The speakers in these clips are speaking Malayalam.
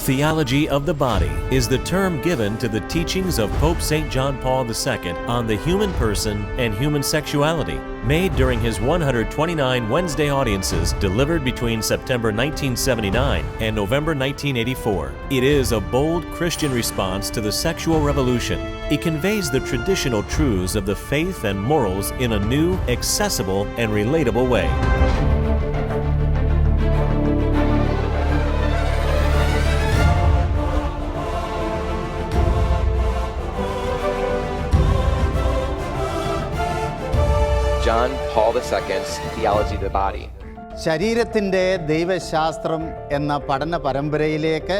Theology of the body is the term given to the teachings of Pope St. John Paul II on the human person and human sexuality, made during his 129 Wednesday audiences delivered between September 1979 and November 1984. It is a bold Christian response to the sexual revolution. It conveys the traditional truths of the faith and morals in a new, accessible, and relatable way. John Paul II's Theology of the Body. ശരീരത്തിന്റെ ദൈവശാസ്ത്രം എന്ന പഠന പരമ്പരയിലേക്ക്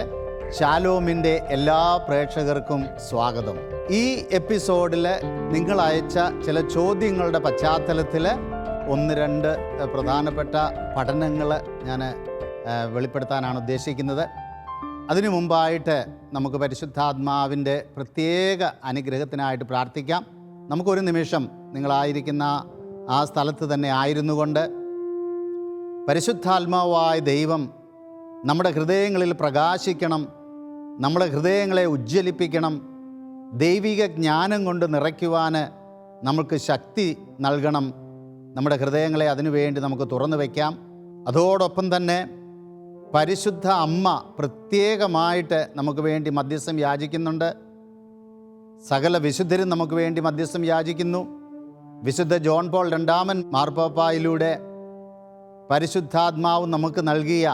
ശാലോമിന്റെ എല്ലാ പ്രേക്ഷകർക്കും സ്വാഗതം. ഈ എപ്പിസോഡിൽ നിങ്ങൾ അയച്ച ചില ചോദ്യങ്ങളുടെ പശ്ചാത്തലത്തിൽ ഒന്ന് രണ്ട് പ്രധാനപ്പെട്ട പഠനങ്ങൾ ഞാൻ വെളിപ്പെടുത്താനാണ് ഉദ്ദേശിക്കുന്നത്. അതിനു മുമ്പായിട്ട് നമുക്ക് പരിശുദ്ധാത്മാവിന്റെ പ്രത്യേക അനുഗ്രഹത്തിനായിട്ട് പ്രാർത്ഥിക്കാം. നമുക്കൊരു നിമിഷം നിങ്ങളായിരിക്കുന്ന ആ സ്ഥലത്ത് തന്നെ ആയിരുന്നു കൊണ്ട് പരിശുദ്ധാത്മാവായ ദൈവം നമ്മുടെ ഹൃദയങ്ങളിൽ പ്രകാശിക്കണം നമ്മുടെ ഹൃദയങ്ങളെ ഉജ്ജ്വലിപ്പിക്കണം ദൈവിക ജ്ഞാനം കൊണ്ട് നിറയ്ക്കുവാൻ നമുക്ക് ശക്തി നൽകണം. നമ്മുടെ ഹൃദയങ്ങളെ അതിനുവേണ്ടി നമുക്ക് തുറന്നു വയ്ക്കാം അതോടൊപ്പം തന്നെ പരിശുദ്ധ അമ്മ പ്രത്യേകമായിട്ട് നമുക്ക് വേണ്ടി മധ്യസ്ഥം യാചിക്കുന്നുണ്ട്. സകല വിശുദ്ധരും നമുക്ക് വേണ്ടി മധ്യസ്ഥം യാചിക്കുന്നു. വിശുദ്ധ ജോൺ പോൾ രണ്ടാമൻ മാർപ്പാപ്പായിലൂടെ പരിശുദ്ധാത്മാവ് നമുക്ക് നൽകിയ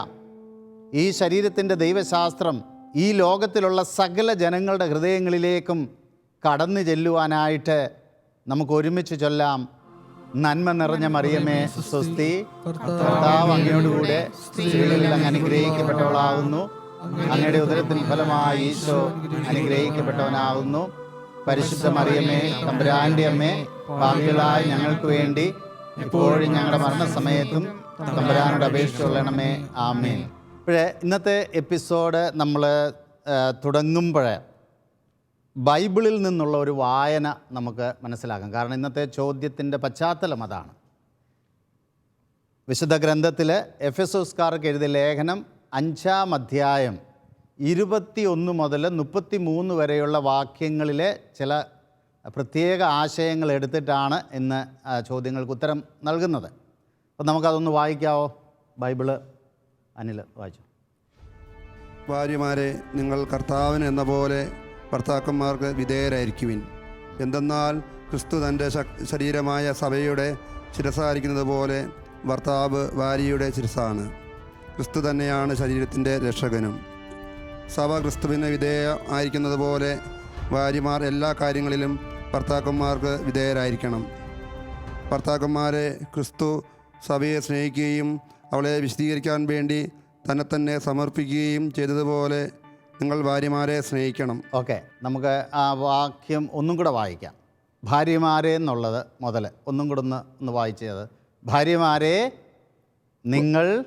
ഈ ശരീരത്തിന്റെ ദൈവശാസ്ത്രം ഈ ലോകത്തിലുള്ള സകല ജനങ്ങളുടെ ഹൃദയങ്ങളിലേക്കും കടന്നു ചെല്ലുവാനായിട്ട് നമുക്ക് ഒരുമിച്ച് ചൊല്ലാം. നന്മ നിറഞ്ഞ മറിയമേ സ്വസ്തി. കർത്താവ് അങ്ങയോടുകൂടെ സ്ത്രീകളിൽ അനുഗ്രഹിക്കപ്പെട്ടവളാകുന്നു അങ്ങയുടെ ഉദരത്തിൽ ഫലമായി ഈശോ അനുഗ്രഹിക്കപ്പെട്ടവനാകുന്നു പരിശുദ്ധ മറിയമേ തമ്പുരാന്റെ അമ്മേ പാപികളായ ഞങ്ങൾക്ക് വേണ്ടി എപ്പോഴും ഞങ്ങളുടെ മരണസമയത്തും തമ്പുരാനോട് അപേക്ഷിച്ചുകൊള്ളണമേ ആമേൻ. ഇപ്പോഴേ ഇന്നത്തെ എപ്പിസോഡ് നമ്മൾ തുടങ്ങുമ്പോഴേ ബൈബിളിൽ നിന്നുള്ള ഒരു വായന നമുക്ക് മനസ്സിലാക്കാം. കാരണം ഇന്നത്തെ ചോദ്യത്തിന്റെ പശ്ചാത്തലം അതാണ്. വിശുദ്ധ ഗ്രന്ഥത്തിൽ എഫ് എസ് ഓസ്കാർക്ക് എഴുതിയ ലേഖനം അഞ്ചാം അധ്യായം ഇരുപത്തി ഒന്ന് മുതൽ മുപ്പത്തി മൂന്ന് വരെയുള്ള വാക്യങ്ങളിലെ ചില പ്രത്യേക ആശയങ്ങൾ എടുത്തിട്ടാണ് ഇന്ന് ചോദ്യങ്ങൾക്ക് ഉത്തരം നൽകുന്നത്. അപ്പം നമുക്കതൊന്ന് വായിക്കാവോ? ബൈബിൾ അനിൽ വായിച്ചു. ഭാര്യമാരെ നിങ്ങൾ കർത്താവിന് എന്ന പോലെ ഭർത്താക്കന്മാർക്ക് വിധേയരായിരിക്കുവിൻ. എന്തെന്നാൽ ക്രിസ്തു തന്റെ ശരീരമായ സഭയുടെ ശിരസായിരിക്കുന്നത് പോലെ ഭർത്താവ് ഭാര്യയുടെ ശിരസാണ്. ക്രിസ്തു തന്നെയാണ് ശരീരത്തിന്റെ രക്ഷകനും. സഭ ക്രിസ്തുവിന് വിധേയ ആയിരിക്കുന്നത് പോലെ ഭാര്യമാർ എല്ലാ കാര്യങ്ങളിലും ഭർത്താക്കന്മാർക്ക് വിധേയരായിരിക്കണം. ഭർത്താക്കന്മാരെ ക്രിസ്തു സഭയെ സ്നേഹിക്കുകയും അവളെ വിശദീകരിക്കാൻ വേണ്ടി തന്നെ തന്നെ സമർപ്പിക്കുകയും ചെയ്തതുപോലെ നിങ്ങൾ ഭാര്യമാരെ സ്നേഹിക്കണം. ഓക്കെ നമുക്ക് ആ വാക്യം ഒന്നും കൂടെ വായിക്കാം. ഭാര്യമാരെ എന്നുള്ളത് മുതൽ ഒന്നും കൂടെ ഒന്ന് ഒന്ന് വായിച്ചത്. ഭാര്യമാരെ നിങ്ങൾ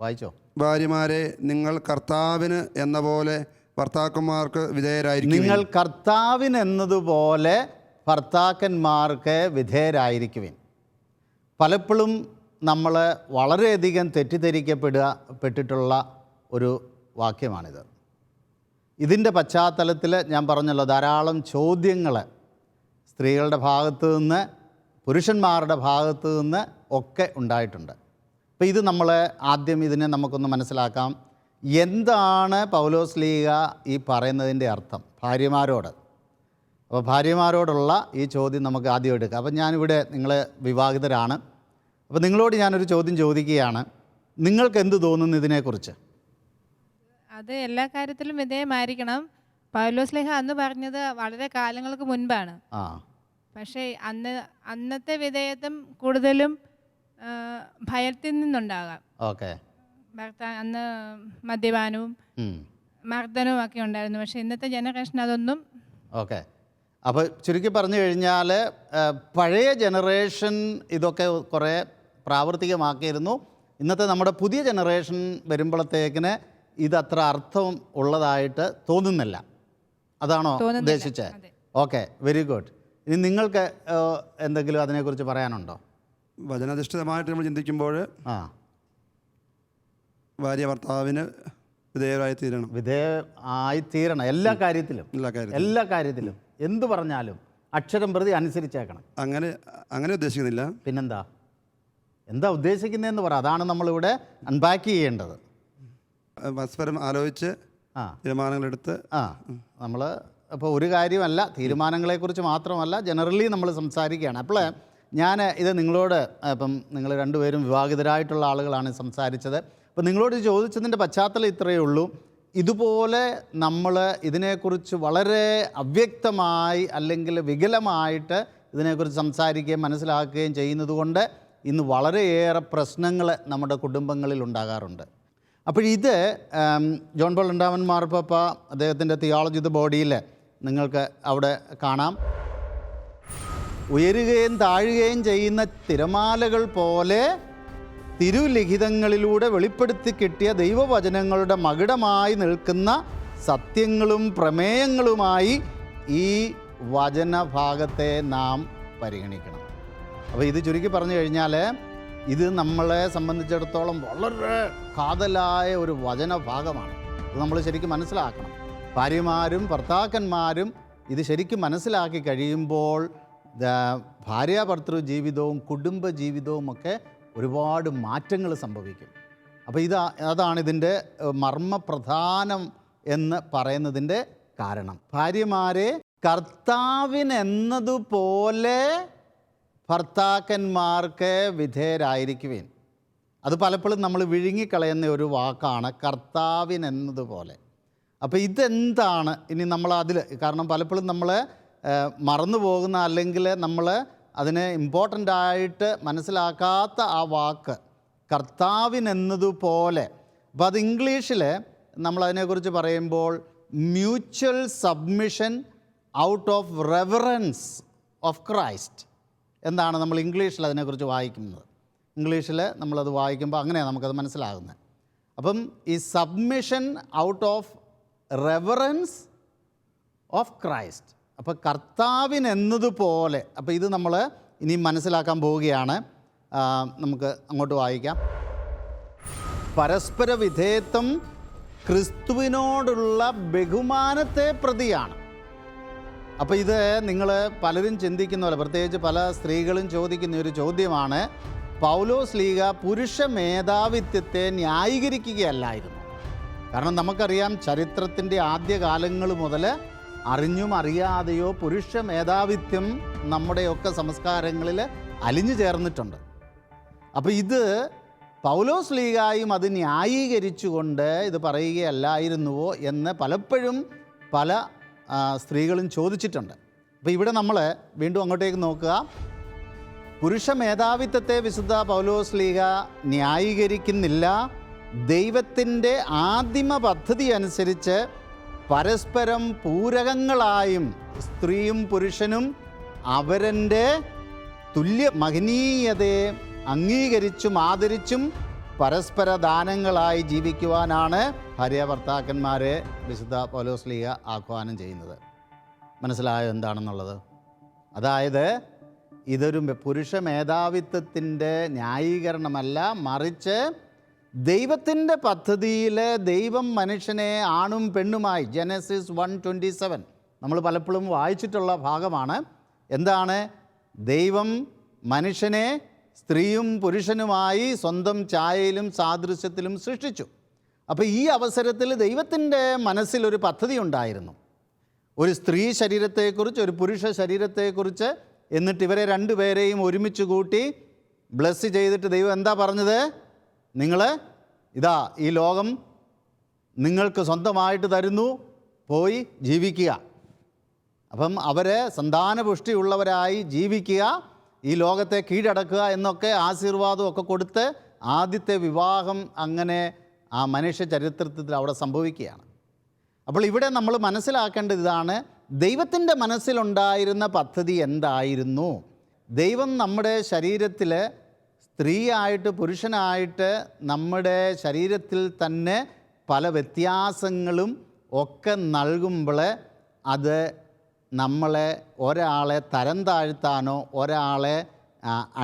വായിച്ചോ? ഭാര്യമാരെ നിങ്ങൾ കർത്താവിന് എന്ന പോലെ ഭർത്താക്കന്മാർക്ക് വിധേയരായിരിക്കും നിങ്ങൾ കർത്താവിനെന്നതുപോലെ ഭർത്താക്കന്മാർക്ക് വിധേയരായിരിക്കുവിൻ. പലപ്പോഴും നമ്മൾ വളരെയധികം തെറ്റിദ്ധരിക്കപ്പെടുക പെട്ടിട്ടുള്ള ഒരു വാക്യമാണിത്. ഇതിന്റെ പശ്ചാത്തലത്തിൽ ഞാൻ പറഞ്ഞല്ലോ ധാരാളം ചോദ്യങ്ങൾ സ്ത്രീകളുടെ ഭാഗത്ത് നിന്ന് പുരുഷന്മാരുടെ ഭാഗത്ത് നിന്ന് ഒക്കെ ഉണ്ടായിട്ടുണ്ട്. അപ്പോൾ ഇത് നമ്മൾ ആദ്യം ഇതിനെ നമുക്കൊന്ന് മനസ്സിലാക്കാം. എന്താണ് പൗലോസ് ലീഗ ഈ പറയുന്നതിന്റെ അർത്ഥം? ഭാര്യമാരോട്. അപ്പോൾ ഭാര്യമാരോടുള്ള ഈ ചോദ്യം നമുക്ക് ആദ്യം എടുക്കാം. അപ്പം ഞാനിവിടെ നിങ്ങൾ വിവാഹിതരാണ്. അപ്പോൾ നിങ്ങളോട് ഞാനൊരു ചോദ്യം ചോദിക്കുകയാണ്. നിങ്ങൾക്ക് എന്ത് തോന്നുന്നു ഇതിനെക്കുറിച്ച്? അത് എല്ലാ കാര്യത്തിലും വിധേയമായിരിക്കണം പൗലോസ് ലേഖ അന്ന് പറഞ്ഞത് വളരെ കാലങ്ങൾക്ക് മുൻപാണ്. ആ. പക്ഷേ അന്ന് അന്നത്തെ വിധേയത്വം കൂടുതലും ഭയത്തിൽ നിന്നുണ്ടാകാം. ഓക്കെ. ഭർത്താ അന്ന് മദ്യപാനവും മർദ്ദനവും ഒക്കെ ഉണ്ടായിരുന്നു. പക്ഷേ ഇന്നത്തെ ജനറേഷൻ അതൊന്നും ഓക്കെ. അപ്പോൾ ചുരുക്കി പറഞ്ഞു കഴിഞ്ഞാൽ പഴയ ജനറേഷൻ ഇതൊക്കെ കുറേ പ്രാവർത്തികമാക്കിയിരുന്നു. ഇന്നത്തെ നമ്മുടെ പുതിയ ജനറേഷൻ വരുമ്പോഴത്തേക്കിന് ഇതത്ര അർത്ഥം ഉള്ളതായിട്ട് തോന്നുന്നില്ല. അതാണോ ഉദ്ദേശിച്ചത്. ഓക്കെ വെരി ഗുഡ് ഇനി നിങ്ങൾക്ക് എന്തെങ്കിലും അതിനെക്കുറിച്ച് പറയാനുണ്ടോ? വചനാധിഷ്ഠിതമായിട്ട് നമ്മൾ ചിന്തിക്കുമ്പോൾ ആ. ഭാര്യ ഭർത്താവിന് വിധേയരായി തീരണം. വിധേയ ആയിത്തീരണം എല്ലാ കാര്യത്തിലും. എല്ലാ കാര്യത്തിലും. എല്ലാ കാര്യത്തിലും. എന്ത് പറഞ്ഞാലും അക്ഷരം പ്രതി അനുസരിച്ചേക്കണം. അങ്ങനെ അങ്ങനെ ഉദ്ദേശിക്കുന്നില്ല. പിന്നെന്താ? എന്താ ഉദ്ദേശിക്കുന്നതെന്ന് പറ. അതാണ് നമ്മളിവിടെ അൺപാക്ക് ചെയ്യേണ്ടത്. പരസ്പരം ആലോചിച്ച് ആ. തീരുമാനങ്ങളെടുത്ത് ആ. നമ്മൾ അപ്പോൾ ഒരു കാര്യമല്ല തീരുമാനങ്ങളെക്കുറിച്ച് മാത്രമല്ല ജനറലി നമ്മൾ സംസാരിക്കുകയാണ്. അപ്പോൾ ഞാൻ ഇത് നിങ്ങളോട് ഇപ്പം നിങ്ങൾ രണ്ടുപേരും വിവാഹിതരായിട്ടുള്ള ആളുകളാണ് സംസാരിച്ചത്. അപ്പോൾ നിങ്ങളോട് ചോദിച്ചതിന്റെ പശ്ചാത്തലം ഇത്രയേ ഉള്ളൂ. ഇതുപോലെ നമ്മൾ ഇതിനെക്കുറിച്ച് വളരെ അവ്യക്തമായി അല്ലെങ്കിൽ വികലമായിട്ട് ഇതിനെക്കുറിച്ച് സംസാരിക്കുകയും മനസ്സിലാക്കുകയും ചെയ്യുന്നത് കൊണ്ട് ഇന്ന് വളരെയേറെ പ്രശ്നങ്ങൾ നമ്മുടെ കുടുംബങ്ങളിൽ ഉണ്ടാകാറുണ്ട്. അപ്പോഴിത് ജോൺ പോൾ ഉണ്ടാവൻ മാർപ്പ അദ്ദേഹത്തിന്റെ തിയോളജി ദ ബോഡിയിൽ നിങ്ങൾക്ക് അവിടെ കാണാം. ഉയരുകയും താഴുകയും ചെയ്യുന്ന തിരമാലകൾ പോലെ തിരുലിഖിതങ്ങളിലൂടെ വെളിപ്പെടുത്തി കിട്ടിയ ദൈവവചനങ്ങളുടെ മകുടമായി നിൽക്കുന്ന സത്യങ്ങളും പ്രമേയങ്ങളുമായി ഈ വചനഭാഗത്തെ നാം പരിഗണിക്കണം. അപ്പോൾ ഇത് ചുരുക്കി പറഞ്ഞു കഴിഞ്ഞാൽ ഇത് നമ്മളെ സംബന്ധിച്ചിടത്തോളം വളരെ കാതലായ ഒരു വചനഭാഗമാണ്. ഇത് നമ്മൾ ശരിക്കും മനസ്സിലാക്കണം. ഭാര്യമാരും ഭർത്താക്കന്മാരും ഇത് ശരിക്കും മനസ്സിലാക്കി കഴിയുമ്പോൾ ഭാര്യാഭർത്തൃ ജീവിതവും കുടുംബ ജീവിതവും ഒക്കെ ഒരുപാട് മാറ്റങ്ങൾ സംഭവിക്കും. അപ്പോൾ ഇത് അതാണ് ഇതിന്റെ മർമ്മപ്രധാനം എന്ന് പറയുന്നതിന്റെ കാരണം. ഭാര്യമാരെ കർത്താവിനെന്നതുപോലെ ഭർത്താക്കന്മാർക്ക് വിധേയരായിരിക്കുവേൻ. അത് പലപ്പോഴും നമ്മൾ വിഴുങ്ങിക്കളയുന്ന ഒരു വാക്കാണ് കർത്താവിനെന്നതുപോലെ. അപ്പോൾ ഇതെന്താണ്? ഇനി നമ്മൾ അതിൽ കാരണം പലപ്പോഴും നമ്മൾ മറന്നു പോകുന്ന അല്ലെങ്കിൽ നമ്മൾ അതിനെ ഇമ്പോർട്ടന്റ് ആയിട്ട് മനസ്സിലാക്കാത്ത ആ വാക്ക് കർത്താവിനെന്നതുപോലെ. അപ്പോൾ അത് ഇംഗ്ലീഷിൽ നമ്മൾ അതിനെക്കുറിച്ച് പറയുമ്പോൾ mutual submission out of reverence of Christ എന്താണ് നമ്മൾ ഇംഗ്ലീഷിൽ അതിനെക്കുറിച്ച് വായിക്കുന്നത്. ഇംഗ്ലീഷിൽ നമ്മളത് വായിക്കുമ്പോൾ അങ്ങനെയാണ് നമുക്കത് മനസ്സിലാകുന്നത്. അപ്പം ഈ submission out of reverence of Christ അപ്പോൾ കർത്താവിനെന്നതുപോലെ അപ്പോൾ ഇത് നമ്മൾ ഇനി മനസ്സിലാക്കാൻ പോവുകയാണ്. നമുക്ക് അങ്ങോട്ട് വായിക്കാം. പരസ്പര വിധേയത്വം ക്രിസ്തുവിനോടുള്ള ബഹുമാനത്തെ പ്രതിയാണ്. അപ്പോൾ ഇത് നിങ്ങൾ പലരും ചിന്തിക്കുന്ന പോലെ പ്രത്യേകിച്ച് പല സ്ത്രീകളും ചോദിക്കുന്ന ഒരു ചോദ്യമാണ് പൗലോസ് ലീഗ പുരുഷ മേധാവിത്വത്തെ ന്യായീകരിക്കുകയല്ലായിരുന്നു. കാരണം നമുക്കറിയാം ചരിത്രത്തിന്റെ ആദ്യകാലങ്ങൾ മുതൽ അറിഞ്ഞും അറിയാതെയോ പുരുഷ മേധാവിത്വം നമ്മുടെയൊക്കെ സംസ്കാരങ്ങളിൽ അലിഞ്ഞു ചേർന്നിട്ടുണ്ട്. അപ്പോൾ ഇത് പൗലോസ് ലീഗായും അത് ന്യായീകരിച്ചുകൊണ്ട് ഇത് പറയുകയല്ലായിരുന്നുവോ എന്ന് പലപ്പോഴും പല സ്ത്രീകളും ചോദിച്ചിട്ടുണ്ട്. അപ്പോൾ ഇവിടെ നമ്മൾ വീണ്ടും അങ്ങോട്ടേക്ക് നോക്കുക. പുരുഷ മേധാവിത്വത്തെ വിശുദ്ധ പൗലോസ് ലീഗ ന്യായീകരിക്കുന്നില്ല. ദൈവത്തിന്റെ ആദിമ പദ്ധതി അനുസരിച്ച് പരസ്പരം പൂരകങ്ങളായും സ്ത്രീയും പുരുഷനും അവരന്റെ തുല്യ മഹനീയതയെ അംഗീകരിച്ചും ആദരിച്ചും പരസ്പര ദാനങ്ങളായി ജീവിക്കുവാനാണ് ഭാര്യ ഭർത്താക്കന്മാരെ വിശുദ്ധ പൗലോസ് ലീഗ ആഹ്വാനം ചെയ്യുന്നത്. മനസ്സിലായോ എന്താണെന്നുള്ളത്? അതായത് ഇതൊരു പുരുഷ മേധാവിത്വത്തിന്റെ ന്യായീകരണമല്ല മറിച്ച് ദൈവത്തിന്റെ പദ്ധതിയിൽ ദൈവം മനുഷ്യനെ ആണും പെണ്ണുമായി ജനസിസ് വൺ ട്വന്റി സെവൻ നമ്മൾ പലപ്പോഴും വായിച്ചിട്ടുള്ള ഭാഗമാണ്. എന്താണ്? ദൈവം മനുഷ്യനെ സ്ത്രീയും പുരുഷനുമായി സ്വന്തം ചായയിലും സാദൃശ്യത്തിലും സൃഷ്ടിച്ചു. അപ്പോൾ ഈ അവസരത്തിൽ ദൈവത്തിന്റെ മനസ്സിലൊരു പദ്ധതി ഉണ്ടായിരുന്നു. ഒരു സ്ത്രീ ശരീരത്തെക്കുറിച്ച് ഒരു പുരുഷ ശരീരത്തെക്കുറിച്ച് എന്നിട്ട് ഇവരെ രണ്ടുപേരെയും ഒരുമിച്ച് കൂട്ടി ബ്ലസ് ചെയ്തിട്ട് ദൈവം എന്താ പറഞ്ഞത്? നിങ്ങൾ ഇതാ ഈ ലോകം നിങ്ങൾക്ക് സ്വന്തമായിട്ട് തരുന്നു പോയി ജീവിക്കുക. അപ്പം അവരെ സന്താനപുഷ്ടിയുള്ളവരായി ജീവിക്കുക ഈ ലോകത്തെ കീഴടക്കുക എന്നൊക്കെ ആശീർവാദമൊക്കെ കൊടുത്ത് ആദ്യത്തെ വിവാഹം അങ്ങനെ ആ മനുഷ്യ ചരിത്രത്തിൽ അവിടെ സംഭവിക്കുകയാണ്. അപ്പോൾ ഇവിടെ നമ്മൾ മനസ്സിലാക്കേണ്ടത് ഇതാണ് ദൈവത്തിന്റെ മനസ്സിലുണ്ടായിരുന്ന പദ്ധതി എന്തായിരുന്നു? ദൈവം നമ്മുടെ ശരീരത്തിൽ സ്ത്രീയായിട്ട് പുരുഷനായിട്ട് നമ്മുടെ ശരീരത്തിൽ തന്നെ പല വ്യത്യാസങ്ങളും ഒക്കെ നൽകുമ്പോൾ അത് നമ്മളെ ഒരാളെ തരം താഴ്ത്താനോ ഒരാളെ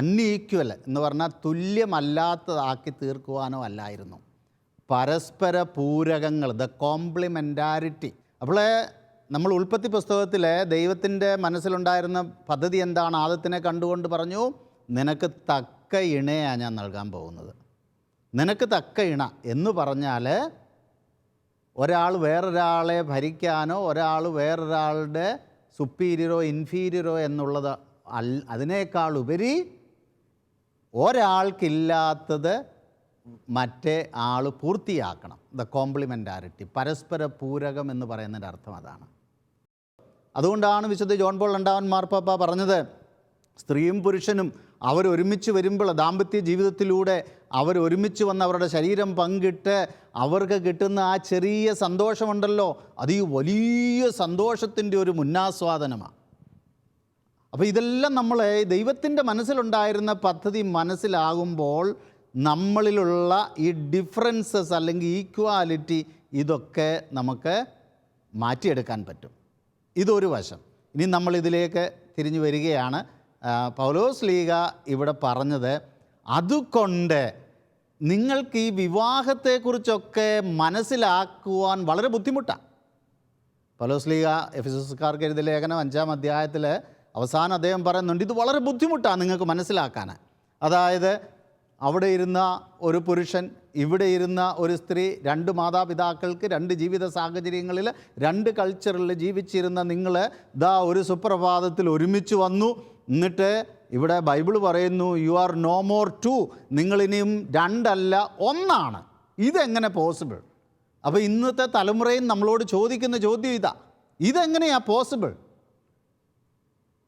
അൺഈക്വൽ എന്ന് പറഞ്ഞാൽ തുല്യമല്ലാത്തതാക്കി തീർക്കുവാനോ അല്ലായിരുന്നു. പരസ്പര പൂരകങ്ങൾ ദ കോംപ്ലിമെന്റാരിറ്റി അപ്പോൾ നമ്മൾ ഉൽപ്പത്തി പുസ്തകത്തിൽ ദൈവത്തിന്റെ മനസ്സിലുണ്ടായിരുന്ന പദ്ധതി എന്താണ്? ആദത്തിനെ കണ്ടുകൊണ്ട് പറഞ്ഞു നിനക്ക് തക്ക ഇണയാണ് ഞാൻ നൽകാൻ പോകുന്നത്. നിനക്ക് തക്ക ഇണ എന്ന് പറഞ്ഞാൽ ഒരാൾ വേറൊരാളെ ഭരിക്കാനോ ഒരാൾ വേറൊരാളുടെ സുപ്പീരിയറോ ഇൻഫീരിയറോ എന്നുള്ളത് അൽ അതിനേക്കാൾ ഉപരി ഒരാൾക്കില്ലാത്തത് മറ്റേ ആൾ പൂർത്തിയാക്കണം. ദ കോംപ്ലിമെന്റാരിറ്റി പരസ്പര പൂരകം എന്ന് പറയുന്നതിന്റെ അർത്ഥം അതാണ്. അതുകൊണ്ടാണ് വിശുദ്ധ ജോൺ പോൾ രണ്ടാമൻ മാർപ്പാപ്പ പറഞ്ഞത് സ്ത്രീയും പുരുഷനും അവർ ഒരുമിച്ച് വരുമ്പോൾ ദാമ്പത്യ ജീവിതത്തിലൂടെ അവർ ഒരുമിച്ച് വന്ന് അവരുടെ ശരീരം പങ്കിട്ട് അവർക്ക് കിട്ടുന്ന ആ ചെറിയ സന്തോഷമുണ്ടല്ലോ അത് ഈ വലിയ സന്തോഷത്തിന്റെ ഒരു മുന്നാസ്വാദനമാണ് അപ്പോൾ ഇതെല്ലാം നമ്മൾ ദൈവത്തിന്റെ മനസ്സിലുണ്ടായിരുന്ന പദ്ധതി മനസ്സിലാകുമ്പോൾ നമ്മളിലുള്ള ഈ ഡിഫറൻസസ് അല്ലെങ്കിൽ ഈക്വാലിറ്റി ഇതൊക്കെ നമുക്ക് മാറ്റിയെടുക്കാൻ പറ്റും. ഇതൊരു വശം. ഇനി നമ്മൾ ഇതിലേക്ക് തിരിഞ്ഞു വരികയാണ്. പൗലോസ് ലീഗ ഇവിടെ പറഞ്ഞത് അതുകൊണ്ട് നിങ്ങൾക്ക് ഈ വിവാഹത്തെക്കുറിച്ചൊക്കെ മനസ്സിലാക്കുവാൻ വളരെ ബുദ്ധിമുട്ടാണ് പൗലോസ് ലീഗ എഫിസസ്കാർക്ക് എഴുതിയ ലേഖനം അഞ്ചാം അധ്യായത്തിൽ അവസാനം അദ്ദേഹം പറയുന്നുണ്ട് ഇത് വളരെ ബുദ്ധിമുട്ടാണ് നിങ്ങൾക്ക് മനസ്സിലാക്കാൻ. അതായത് അവിടെ ഇരുന്ന ഒരു പുരുഷൻ ഇവിടെ ഇരുന്ന ഒരു സ്ത്രീ രണ്ട് മാതാപിതാക്കൾക്ക് രണ്ട് ജീവിത സാഹചര്യങ്ങളിൽ രണ്ട് കൾച്ചറിൽ ജീവിച്ചിരുന്ന നിങ്ങൾ ദാ ഒരു സുപ്രഭാതത്തിൽ ഒരുമിച്ച് വന്നു. എന്നിട്ട് ഇവിടെ ബൈബിൾ പറയുന്നു you are no more two നിങ്ങളിനിയും രണ്ടല്ല ഒന്നാണ്. ഇതെങ്ങനെ പോസിബിൾ അപ്പോൾ ഇന്നത്തെ തലമുറയും നമ്മളോട് ചോദിക്കുന്ന ചോദ്യം ഇതാ. ഇതെങ്ങനെയാണ് പോസിബിൾ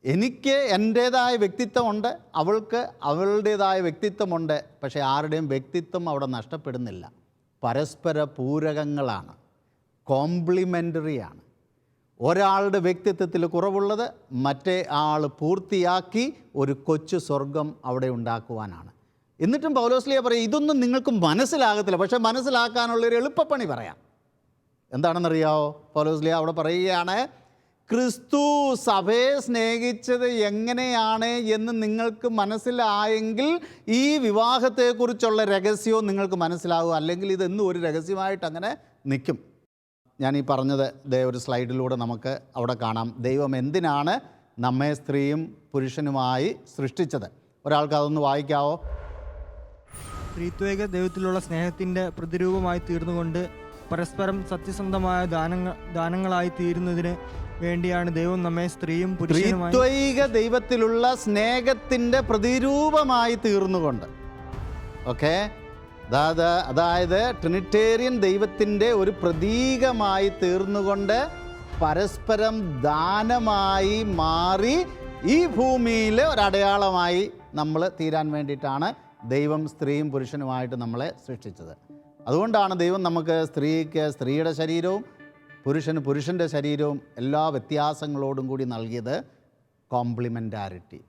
എനിക്ക് എന്റേതായ വ്യക്തിത്വമുണ്ട് അവൾക്ക് അവളുടേതായ വ്യക്തിത്വമുണ്ട് പക്ഷേ ആരുടെയും വ്യക്തിത്വം അവിടെ നഷ്ടപ്പെടുന്നില്ല. പരസ്പര പൂരകങ്ങളാണ് കോംപ്ലിമെന്ററിയാണ് ഒരാളുടെ വ്യക്തിത്വത്തിൽ കുറവുള്ളത് മറ്റേ ആൾ പൂർത്തിയാക്കി ഒരു കൊച്ചു സ്വർഗം അവിടെ ഉണ്ടാക്കുവാനാണ്. എന്നിട്ടും പൗലോസ്ലിയ പറയും ഇതൊന്നും നിങ്ങൾക്ക് മനസ്സിലാകത്തില്ല. പക്ഷേ മനസ്സിലാക്കാനുള്ള ഒരു എളുപ്പപ്പണി പറയാം. എന്താണെന്നറിയാവോ? പൗലോസ്ലിയ അവിടെ പറയുകയാണ് ക്രിസ്തു സഭയെ സ്നേഹിച്ചത് എങ്ങനെയാണ് എന്ന് നിങ്ങൾക്ക് മനസ്സിലായെങ്കിൽ ഈ വിവാഹത്തെക്കുറിച്ചുള്ള രഹസ്യവും നിങ്ങൾക്ക് മനസ്സിലാകും. അല്ലെങ്കിൽ ഇതെന്നും ഒരു രഹസ്യമായിട്ട് അങ്ങനെ നിൽക്കും. ഞാൻ ഈ പറഞ്ഞത് ദേ ഒരു സ്ലൈഡിലൂടെ നമുക്ക് അവിടെ കാണാം. ദൈവം എന്തിനാണ് നമ്മെ സ്ത്രീയും പുരുഷനുമായി സൃഷ്ടിച്ചത്? ഒരാൾക്ക് അതൊന്ന് വായിക്കാവോ? സ്ത്രീത്വേക ദൈവത്തിലുള്ള സ്നേഹത്തിന്റെ പ്രതിരൂപമായി തീർന്നുകൊണ്ട് പരസ്പരം സത്യസന്ധമായ ദാനങ്ങൾ ദാനങ്ങളായി തീരുന്നതിന് വേണ്ടിയാണ് ദൈവം നമ്മെ സ്ത്രീയും പുരുഷനുമായി ദൈവത്തിലുള്ള സ്നേഹത്തിന്റെ പ്രതിരൂപമായി തീർന്നുകൊണ്ട്. ഓക്കെ? അതായത് അതായത് ട്രിനിറ്റേറിയൻ ദൈവത്തിന്റെ ഒരു പ്രതീകമായി തീർന്നുകൊണ്ട് പരസ്പരം ദാനമായി മാറി ഈ ഭൂമിയിൽ ഒരടയാളമായി നമ്മൾ തീരാൻ വേണ്ടിയിട്ടാണ് ദൈവം സ്ത്രീയും പുരുഷനുമായിട്ട് നമ്മളെ സൃഷ്ടിച്ചത്. അതുകൊണ്ടാണ് ദൈവം നമുക്ക് സ്ത്രീക്ക് സ്ത്രീയുടെ ശരീരവും പുരുഷന് പുരുഷന്റെ ശരീരവും എല്ലാ വ്യത്യാസങ്ങളോടും കൂടി നൽകിയത് കോംപ്ലിമെന്റാരിറ്റി.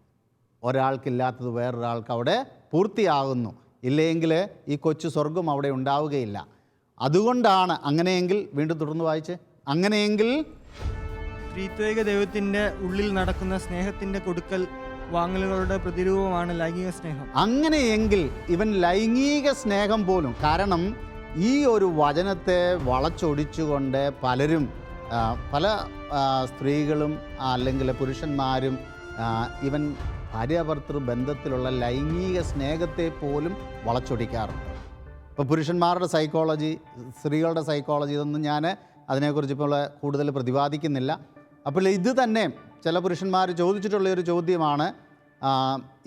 ഒരാൾക്കില്ലാത്തത് വേറൊരാൾക്ക് അവിടെ പൂർത്തിയാകുന്നു. ഇല്ലെങ്കിൽ ഈ കൊച്ചു സ്വർഗം അവിടെ ഉണ്ടാവുകയില്ല. അതുകൊണ്ടാണ് അങ്ങനെയെങ്കിൽ വീണ്ടും തുടർന്ന് വായിച്ച്. അങ്ങനെയെങ്കിൽ ത്രിത്വേക ദൈവത്തിന്റെ ഉള്ളിൽ നടക്കുന്ന സ്നേഹത്തിന്റെ കൊടുക്കൽ വാങ്ങലുകളുടെ പ്രതിരൂപമാണ് ലൈംഗിക സ്നേഹം. അങ്ങനെയെങ്കിൽ ഇവൻ ലൈംഗിക സ്നേഹം പോലും കാരണം ഈ ഒരു വചനത്തെ വളച്ചൊടിച്ചുകൊണ്ട് പലരും പല സ്ത്രീകളും അല്ലെങ്കിൽ പുരുഷന്മാരും ഇവൻ ഭാര്യാഭർത്തൃ ബന്ധത്തിലുള്ള ലൈംഗിക സ്നേഹത്തെ പോലും വളച്ചൊടിക്കാറുണ്ട്. ഇപ്പോൾ പുരുഷന്മാരുടെ സൈക്കോളജി സ്ത്രീകളുടെ സൈക്കോളജി ഇതൊന്നും ഞാൻ അതിനെക്കുറിച്ച് ഇപ്പോൾ കൂടുതൽ പ്രതിപാദിക്കുന്നില്ല. അപ്പോൾ ഇത് തന്നെ ചില പുരുഷന്മാർ ചോദിച്ചിട്ടുള്ള ഒരു ചോദ്യമാണ്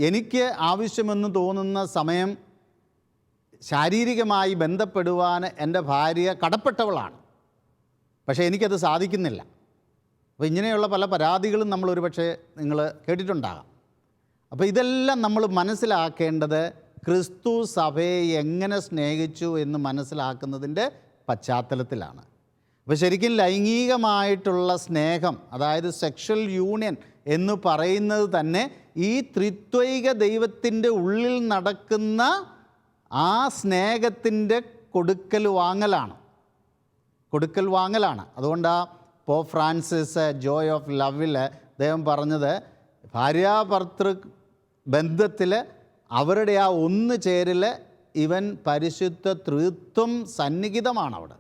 എനിക്ക് ആവശ്യമെന്ന് തോന്നുന്ന സമയം ശാരീരികമായി ബന്ധപ്പെടുവാൻ എന്റെ ഭാര്യ കടപ്പെട്ടവളാണ്. പക്ഷേ എനിക്കത് സാധിക്കുന്നില്ല. അപ്പോൾ ഇങ്ങനെയുള്ള പല പരാതികളും നമ്മൾ ഒരുപക്ഷെ നിങ്ങൾ കേട്ടിട്ടുണ്ടാകാം. അപ്പോൾ ഇതെല്ലാം നമ്മൾ മനസ്സിലാക്കേണ്ടത് ക്രിസ്തു സഭയെ എങ്ങനെ സ്നേഹിച്ചു എന്ന് മനസ്സിലാക്കുന്നതിന്റെ പശ്ചാത്തലത്തിലാണ്. അപ്പോൾ ശരിക്കും ലൈംഗികമായിട്ടുള്ള സ്നേഹം അതായത് സെക്ഷൽ യൂണിയൻ എന്ന് പറയുന്നത് തന്നെ ഈ ത്രിത്വൈക ദൈവത്തിന്റെ ഉള്ളിൽ നടക്കുന്ന ആ സ്നേഹത്തിന്റെ കൊടുക്കൽ വാങ്ങലാണ്. കൊടുക്കൽ വാങ്ങലാണ്. അതുകൊണ്ട് പോ ഫ്രാൻസിസ് ജോയ് ഓഫ് ലവിൽ അദ്ദേഹം പറഞ്ഞത് ഭാര്യാഭർത്തൃ ബന്ധത്തിൽ അവരുടെ ആ ഒന്ന് ചേരിൽ ഇവൻ പരിശുദ്ധ തൃത്വം സന്നിഹിതമാണ് അവിടെ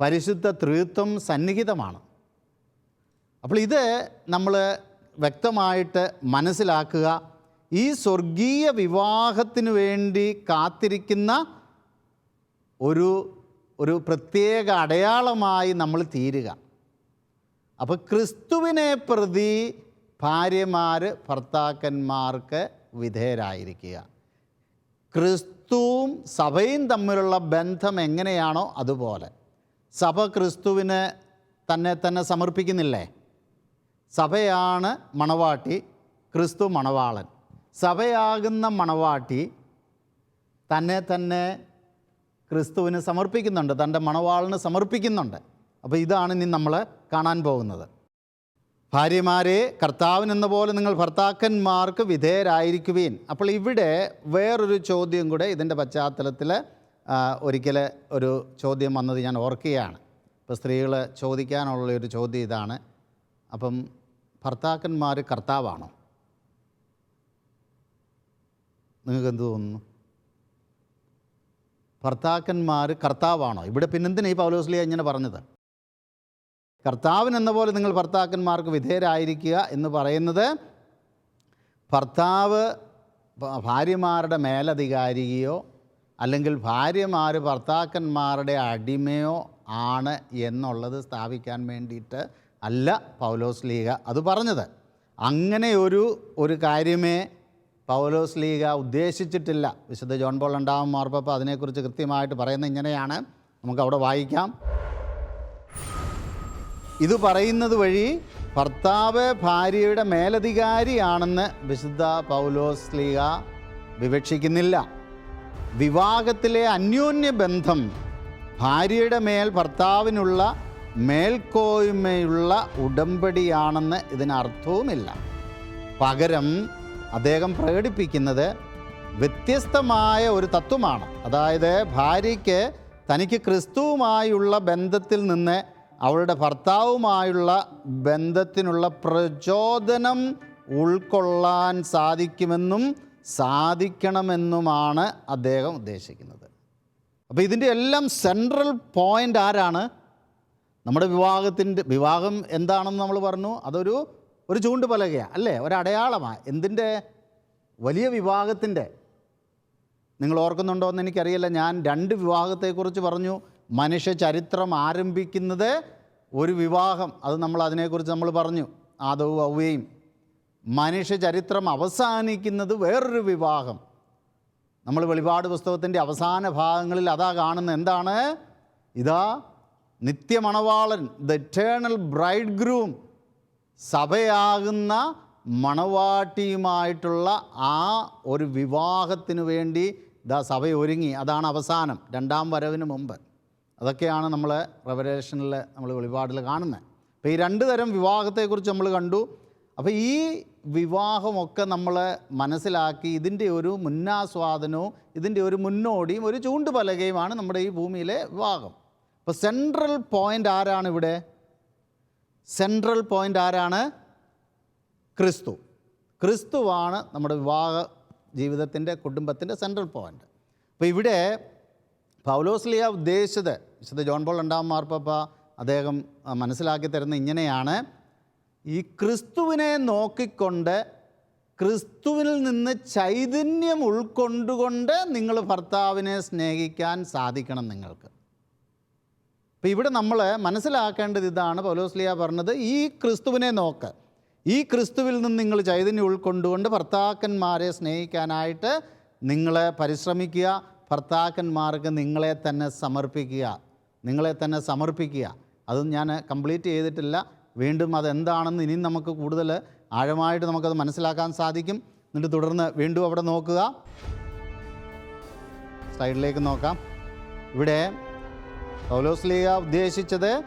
പരിശുദ്ധ തൃത്വം സന്നിഹിതമാണ്. അപ്പോൾ ഇത് നമ്മൾ വ്യക്തമായിട്ട് മനസ്സിലാക്കുക ഈ സ്വർഗീയ വിവാഹത്തിന് വേണ്ടി കാത്തിരിക്കുന്ന ഒരു ഒരു പ്രത്യേക അടയാളമായി നമ്മൾ തീരുക. അപ്പോൾ ക്രിസ്തുവിനെ പ്രതി ഭാര്യമാർ ഭർത്താക്കന്മാർക്ക് വിധേയരായിരിക്കുക. ക്രിസ്തുവും സഭയും തമ്മിലുള്ള ബന്ധം എങ്ങനെയാണോ അതുപോലെ. സഭ ക്രിസ്തുവിന് തന്നെ തന്നെ സമർപ്പിക്കുന്നില്ലേ? സഭയാണ് മണവാട്ടി ക്രിസ്തു മണവാളൻ. സഭയാകുന്ന മണവാട്ടി തന്നെ തന്നെ ക്രിസ്തുവിന് സമർപ്പിക്കുന്നുണ്ട് തന്റെ മണവാളിന് സമർപ്പിക്കുന്നുണ്ട്. അപ്പോൾ ഇതാണ് ഇനി നമ്മൾ കാണാൻ പോകുന്നത്. ഭാര്യമാരെ കർത്താവിനെന്ന പോലെ നിങ്ങൾ ഭർത്താക്കന്മാർക്ക് വിധേയരായിരിക്കുവീൻ. അപ്പോൾ ഇവിടെ വേറൊരു ചോദ്യം കൂടെ ഇതിന്റെ പശ്ചാത്തലത്തിൽ ഒരിക്കൽ ഒരു ചോദ്യം വന്നത് ഞാൻ ഓർക്കുകയാണ്. ഇപ്പോൾ സ്ത്രീകൾ ചോദിക്കാനുള്ള ഒരു ചോദ്യം ഇതാണ്. അപ്പം ഭർത്താക്കന്മാർ കർത്താവാണോ? നിങ്ങൾക്ക് എന്ത് തോന്നുന്നു? ഭർത്താക്കന്മാർ കർത്താവാണോ? ഇവിടെ പിന്നെന്തിനാണ് ഈ പൗലോസ്ലിയ ഇങ്ങനെ പറഞ്ഞത്? കർത്താവിൻ എന്ന പോലെ നിങ്ങൾ ഭർത്താക്കന്മാർക്ക് വിധേയരായിരിക്കുക എന്ന് പറയുന്നത് ഭർത്താവ് ഭാര്യമാരുടെ മേലധികാരിയോ അല്ലെങ്കിൽ ഭാര്യമാർ ഭർത്താക്കന്മാരുടെ അടിമയോ ആണ് എന്നുള്ളത് സ്ഥാപിക്കാൻ വേണ്ടിയിട്ട് അല്ല പൗലോസ് ലീഗ അത് പറഞ്ഞത്. അങ്ങനെ ഒരു ഒരു കാര്യമേ പൗലോസ് ലീഗ ഉദ്ദേശിച്ചിട്ടില്ല. വിശുദ്ധ ജോൺ പോൾ ഉണ്ടാവും മാർപ്പപ്പ അതിനെക്കുറിച്ച് കൃത്യമായിട്ട് പറയുന്നത് ഇങ്ങനെയാണ്. നമുക്കവിടെ വായിക്കാം. ഇത് പറയുന്നത് വഴി ഭർത്താവ് ഭാര്യയുടെ മേലധികാരിയാണെന്ന് വിശുദ്ധ പൗലോസ് ലീഗ വിവക്ഷിക്കുന്നില്ല. വിവാഹത്തിലെ അന്യോന്യ ബന്ധം ഭാര്യയുടെ മേൽ ഭർത്താവിനുള്ള മേൽക്കോയ്മയുള്ള ഉടമ്പടിയാണെന്ന് ഇതിനർത്ഥവുമില്ല. പകരം അദ്ദേഹം പ്രകടിപ്പിക്കുന്നത് വ്യത്യസ്തമായ ഒരു തത്വമാണ്. അതായത് ഭാര്യയ്ക്ക് തനിക്ക് ക്രിസ്തുവുമായുള്ള ബന്ധത്തിൽ നിന്ന് അവളുടെ ഭർത്താവുമായുള്ള ബന്ധത്തിനുള്ള പ്രചോദനം ഉൾക്കൊള്ളാൻ സാധിക്കുമെന്നും സാധിക്കണമെന്നുമാണ് അദ്ദേഹം ഉദ്ദേശിക്കുന്നത്. അപ്പോൾ ഇതിന്റെ എല്ലാം സെൻട്രൽ പോയിന്റ് ആരാണ്? നമ്മുടെ വിവാഹത്തിന്റെ വിവാഹം എന്താണെന്ന് നമ്മൾ പറഞ്ഞു. അതൊരു ഒരു ചൂണ്ടുപലകയാണ് അല്ലേ? ഒരടയാളമാണ് എന്തിന്റെ? വലിയ വിവാഹത്തിന്റെ. നിങ്ങൾ ഓർക്കുന്നുണ്ടോ എന്ന് എനിക്കറിയില്ല. ഞാൻ രണ്ട് വിവാഹത്തെക്കുറിച്ച് പറഞ്ഞു. മനുഷ്യ ചരിത്രം ആരംഭിക്കുന്നത് ഒരു വിവാഹം. അത് നമ്മൾ അതിനെക്കുറിച്ച് നമ്മൾ പറഞ്ഞു. ആദവും ഔവയും മനുഷ്യ ചരിത്രം അവസാനിക്കുന്നത് വേറൊരു വിവാഹം. നമ്മൾ വെളിപാട് പുസ്തകത്തിന്റെ അവസാന ഭാഗങ്ങളിൽ അതാ കാണുന്നത്. എന്താണ്? ഇതാ നിത്യമണവാളൻ ദ ഇറ്റേണൽ ബ്രൈഡ് ഗ്രൂം സഭയാകുന്ന മണവാട്ടിയുമായിട്ടുള്ള ആ ഒരു വിവാഹത്തിനു വേണ്ടി ഇതാ സഭ ഒരുങ്ങി അതാണ് അവസാനം. രണ്ടാം വരവിന് മുമ്പ്. അതൊക്കെയാണ് നമ്മൾ റെവലേഷനിൽ നമ്മൾ വെളിപാടിൽ കാണുന്നത് അപ്പോൾ ഈ രണ്ട് തരം വിവാഹത്തെക്കുറിച്ച് നമ്മൾ കണ്ടു. അപ്പോൾ ഈ വിവാഹമൊക്കെ നമ്മൾ മനസ്സിലാക്കി ഇതിന്റെ ഒരു മുന്നാസ്വാദനവും ഇതിന്റെ ഒരു മുന്നോടിയും ഒരു ചൂണ്ടുപലകയുമാണ് നമ്മുടെ ഈ ഭൂമിയിലെ വിവാഹം. അപ്പോൾ സെൻട്രൽ പോയിന്റ് ആരാണ് ഇവിടെ? സെൻട്രൽ പോയിന്റ് ആരാണ്? ക്രിസ്തു. ക്രിസ്തുവാണ് നമ്മുടെ വിവാഹ ജീവിതത്തിന്റെ കുടുംബത്തിന്റെ സെൻട്രൽ പോയിന്റ് അപ്പോൾ ഇവിടെ പൗലോസ്ലിയ ഉദ്ദേശിച്ചത് വിശുദ്ധ ജോൺ പോൾ രണ്ടാം മാർപ്പപ്പ അദ്ദേഹം മനസ്സിലാക്കി തരുന്ന ഇങ്ങനെയാണ്. ഈ ക്രിസ്തുവിനെ നോക്കിക്കൊണ്ട് ക്രിസ്തുവിൽ നിന്ന് ചൈതന്യം ഉൾക്കൊണ്ടുകൊണ്ട് നിങ്ങൾ ഭർത്താവിനെ സ്നേഹിക്കാൻ സാധിക്കണം നിങ്ങൾക്ക്. അപ്പോൾ ഇവിടെ നമ്മൾ മനസ്സിലാക്കേണ്ടത് ഇതാണ് പൗലോസ്ലിയ പറഞ്ഞത് ഈ ക്രിസ്തുവിനെ നോക്ക്. ഈ ക്രിസ്തുവിൽ നിന്ന് നിങ്ങൾ ചൈതന്യം ഉൾക്കൊണ്ടുകൊണ്ട് ഭർത്താക്കന്മാരെ സ്നേഹിക്കാനായിട്ട് നിങ്ങളെ പരിശ്രമിക്കുക ഭർത്താക്കന്മാർക്ക് നിങ്ങളെ തന്നെ സമർപ്പിക്കുക. നിങ്ങളെ തന്നെ സമർപ്പിക്കുക. അത് ഞാൻ കംപ്ലീറ്റ് ചെയ്തിട്ടില്ല. വീണ്ടും അതെന്താണെന്ന് ഇനിയും നമുക്ക് കൂടുതൽ ആഴമായിട്ട് നമുക്കത് മനസ്സിലാക്കാൻ സാധിക്കും. എന്നിട്ട് തുടർന്ന് വീണ്ടും അവിടെ നോക്കുക. സൈഡിലേക്ക് നോക്കാം. ഇവിടെ പൗലോസ്ലിയ ഉദ്ദേശിച്ചത്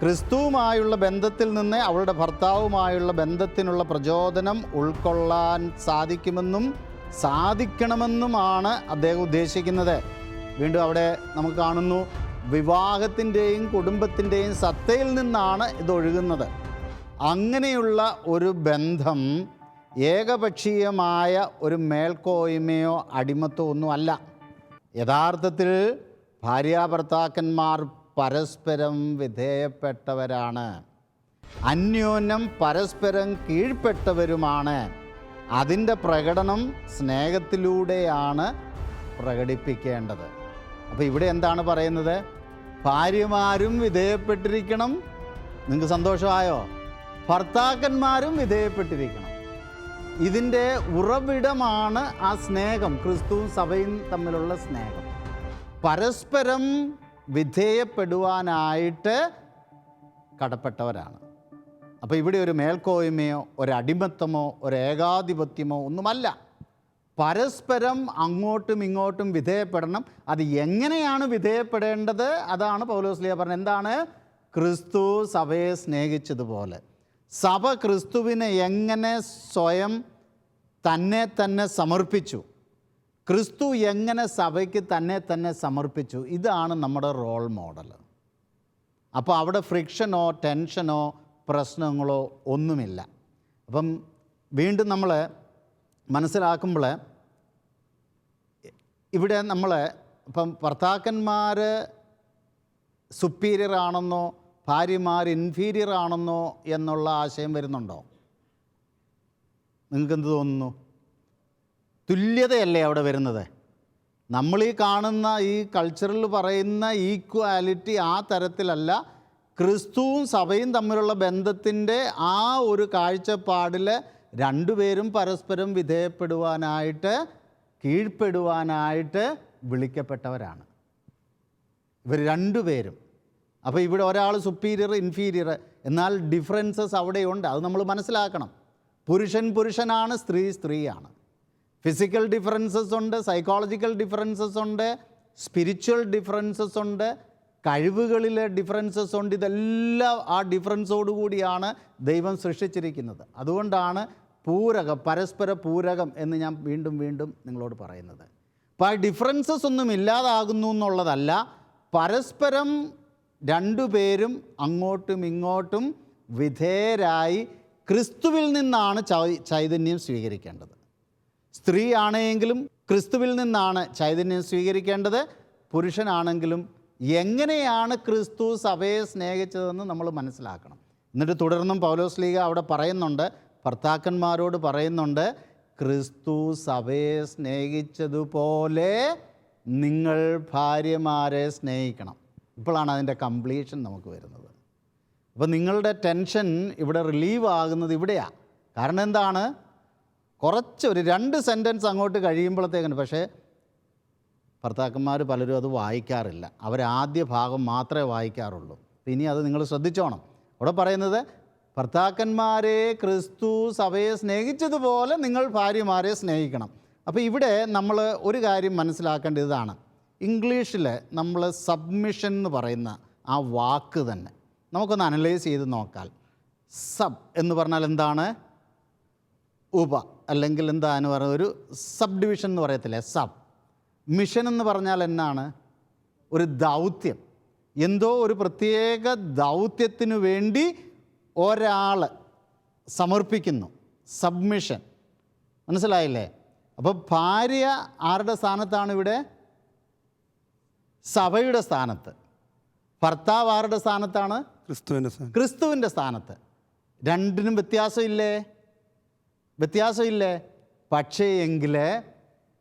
ക്രിസ്തുവുമായുള്ള ബന്ധത്തിൽ നിന്ന് അവളുടെ ഭർത്താവുമായുള്ള ബന്ധത്തിനുള്ള പ്രചോദനം ഉൾക്കൊള്ളാൻ സാധിക്കുമെന്നും സാധിക്കണമെന്നുമാണ് അദ്ദേഹം ഉദ്ദേശിക്കുന്നത്. വീണ്ടും അവിടെ നമുക്ക് കാണുന്നു വിവാഹത്തിന്റെയും കുടുംബത്തിന്റെയും സത്തയിൽ നിന്നാണ് ഇതൊഴുകുന്നത്. അങ്ങനെയുള്ള ഒരു ബന്ധം ഏകപക്ഷീയമായ ഒരു മേൽക്കോയ്മയോ അടിമത്തോ ഒന്നുമല്ല യഥാർത്ഥത്തിൽ ഭാര്യാഭർത്താക്കന്മാർ പരസ്പരം വിധേയപ്പെട്ടവരാണ്. അന്യോന്യം പരസ്പരം കീഴ്പ്പെട്ടവരുമാണ്. അതിന്റെ പ്രകടനം സ്നേഹത്തിലൂടെയാണ് പ്രകടിപ്പിക്കേണ്ടത്. അപ്പോൾ ഇവിടെ എന്താണ് പറയുന്നത്? ഭാര്യമാരും വിധേയപ്പെട്ടിരിക്കണം. നിങ്ങൾക്ക് സന്തോഷമായോ? ഭർത്താക്കന്മാരും വിധേയപ്പെട്ടിരിക്കണം. ഇതിന്റെ ഉറവിടമാണ് ആ സ്നേഹം ക്രിസ്തുവും സഭയും തമ്മിലുള്ള സ്നേഹം. പരസ്പരം വിധേയപ്പെടുവാനായിട്ട് കടപ്പെട്ടവരാണ്. അപ്പോൾ ഇവിടെ ഒരു മേൽക്കോയ്മയോ ഒരു അടിമത്തമോ ഒരു ഒന്നുമല്ല. പരസ്പരം അങ്ങോട്ടും ഇങ്ങോട്ടും വിധേയപ്പെടണം. അത് എങ്ങനെയാണ് വിധേയപ്പെടേണ്ടത്? അതാണ് പൗലോസ്ലിയ പറഞ്ഞത്. എന്താണ്? ക്രിസ്തു സഭയെ സ്നേഹിച്ചതുപോലെ. സഭ ക്രിസ്തുവിനെ എങ്ങനെ സ്വയം തന്നെ തന്നെ സമർപ്പിച്ചു? ക്രിസ്തു എങ്ങനെ സഭയ്ക്ക് തന്നെ തന്നെ സമർപ്പിച്ചു? ഇതാണ് നമ്മുടെ റോൾ മോഡൽ അപ്പോൾ അവിടെ ഫ്രിക്ഷനോ ടെൻഷനോ പ്രശ്നങ്ങളോ ഒന്നുമില്ല. അപ്പം വീണ്ടും നമ്മൾ മനസ്സിലാക്കുമ്പോൾ ഇവിടെ നമ്മൾ ഇപ്പം ഭർത്താക്കന്മാർ സുപ്പീരിയർ ആണെന്നോ ഭാര്യമാർ ഇൻഫീരിയർ ആണെന്നോ എന്നുള്ള ആശയം വരുന്നുണ്ടോ? നിങ്ങൾക്ക് എന്ത് തോന്നുന്നു? തുല്യതയല്ലേ അവിടെ വരുന്നത്? നമ്മൾ ഈ കാണുന്ന ഈ കൾച്ചറിൽ പറയുന്ന ഈക്വാലിറ്റി ആ തരത്തിലല്ല ക്രിസ്തുവും സഭയും തമ്മിലുള്ള ബന്ധത്തിന്റെ ആ ഒരു കാഴ്ചപ്പാടിൽ രണ്ടുപേരും പരസ്പരം വിധേയപ്പെടുവാനായിട്ട് കീഴ്പ്പെടുവാനായിട്ട് വിളിക്കപ്പെട്ടവരാണ്. ഇവർ രണ്ടുപേരും. അപ്പോൾ ഇവിടെ ഒരാൾ സുപ്പീരിയർ ഇൻഫീരിയർ എന്നാൽ ഡിഫറൻസസ് അവിടെയുണ്ട്. അത് നമ്മൾ മനസ്സിലാക്കണം. പുരുഷൻ പുരുഷനാണ് സ്ത്രീ സ്ത്രീയാണ്. ഫിസിക്കൽ ഡിഫറൻസസ് ഉണ്ട് സൈക്കോളജിക്കൽ ഡിഫറൻസസ് ഉണ്ട് സ്പിരിച്വൽ ഡിഫറൻസസ് ഉണ്ട് കഴിവുകളിലെ ഡിഫറൻസസ് ഉണ്ട്. ഇതെല്ലാം ആ ഡിഫറൻസോടുകൂടിയാണ് ദൈവം സൃഷ്ടിച്ചിരിക്കുന്നത്. അതുകൊണ്ടാണ് പൂരകം പരസ്പര പൂരകം എന്ന് ഞാൻ വീണ്ടും വീണ്ടും നിങ്ങളോട് പറയുന്നത്. അപ്പോൾ ഡിഫറൻസസ് ഒന്നും ഇല്ലാതാകുന്നു എന്നുള്ളതല്ല പരസ്പരം രണ്ടുപേരും അങ്ങോട്ടും ഇങ്ങോട്ടും വിധേയരായി ക്രിസ്തുവിൽ നിന്നാണ് ചൈതന്യം സ്വീകരിക്കേണ്ടത്. സ്ത്രീ ആണെങ്കിലും ക്രിസ്തുവിൽ നിന്നാണ് ചൈതന്യം സ്വീകരിക്കേണ്ടത്. പുരുഷനാണെങ്കിലും എങ്ങനെയാണ് ക്രിസ്തു സഭയെ സ്നേഹിച്ചതെന്ന് നമ്മൾ മനസ്സിലാക്കണം. എന്നിട്ട് തുടർന്നും പൗലോസ് ലീഗ അവിടെ പറയുന്നുണ്ട് ഭർത്താക്കന്മാരോട് പറയുന്നുണ്ട് ക്രിസ്തു സഭയെ സ്നേഹിച്ചതുപോലെ നിങ്ങൾ ഭാര്യമാരെ സ്നേഹിക്കണം. ഇപ്പോഴാണ് അതിന്റെ കംപ്ലീഷൻ നമുക്ക് വരുന്നത്. അപ്പോൾ നിങ്ങളുടെ ടെൻഷൻ ഇവിടെ റിലീവ് ആകുന്നത് ഇവിടെയാണ് കാരണം എന്താണ്? കുറച്ച് ഒരു രണ്ട് സെന്റൻസ് അങ്ങോട്ട് കഴിയുമ്പോഴത്തേക്കിന് പക്ഷേ ഭർത്താക്കന്മാർ പലരും അത് വായിക്കാറില്ല. അവർ ആദ്യ ഭാഗം മാത്രമേ വായിക്കാറുള്ളൂ. ഇനി അത് നിങ്ങൾ ശ്രദ്ധിച്ചോണം. അവിടെ പറയുന്നത് ഭർത്താക്കന്മാരെ ക്രിസ്തു സഭയെ സ്നേഹിച്ചതുപോലെ നിങ്ങൾ ഭാര്യമാരെ സ്നേഹിക്കണം. അപ്പോൾ ഇവിടെ നമ്മൾ ഒരു കാര്യം മനസ്സിലാക്കേണ്ട ഇതാണ്. ഇംഗ്ലീഷിൽ നമ്മൾ സബ്മിഷൻ എന്ന് പറയുന്ന ആ വാക്ക് തന്നെ നമുക്കൊന്ന് അനലൈസ് ചെയ്ത് നോക്കാം സബ് എന്ന് പറഞ്ഞാൽ എന്താണ്? ഉപ. അല്ലെങ്കിൽ എന്താണ് പറയുന്നത് ഒരു സബ് ഡിവിഷൻ എന്ന് പറയത്തില്ലേ? സബ്. മിഷൻ എന്ന് പറഞ്ഞാൽ എന്നാണ്? ഒരു ദൗത്യം. എന്തോ ഒരു പ്രത്യേക ദൗത്യത്തിനു വേണ്ടി ഒരാൾ സമർപ്പിക്കുന്നു. സബ്മിഷൻ. മനസ്സിലായില്ലേ? അപ്പോൾ ഭാര്യ ആരുടെ സ്ഥാനത്താണ് ഇവിടെ? സഭയുടെ സ്ഥാനത്ത്. ഭർത്താവ് ആരുടെ സ്ഥാനത്താണ്? ക്രിസ്തുവിന്റെ ക്രിസ്തുവിന്റെ സ്ഥാനത്ത്. രണ്ടിനും വ്യത്യാസമില്ലേ? വ്യത്യാസമില്ലേ? പക്ഷേ എങ്കിൽ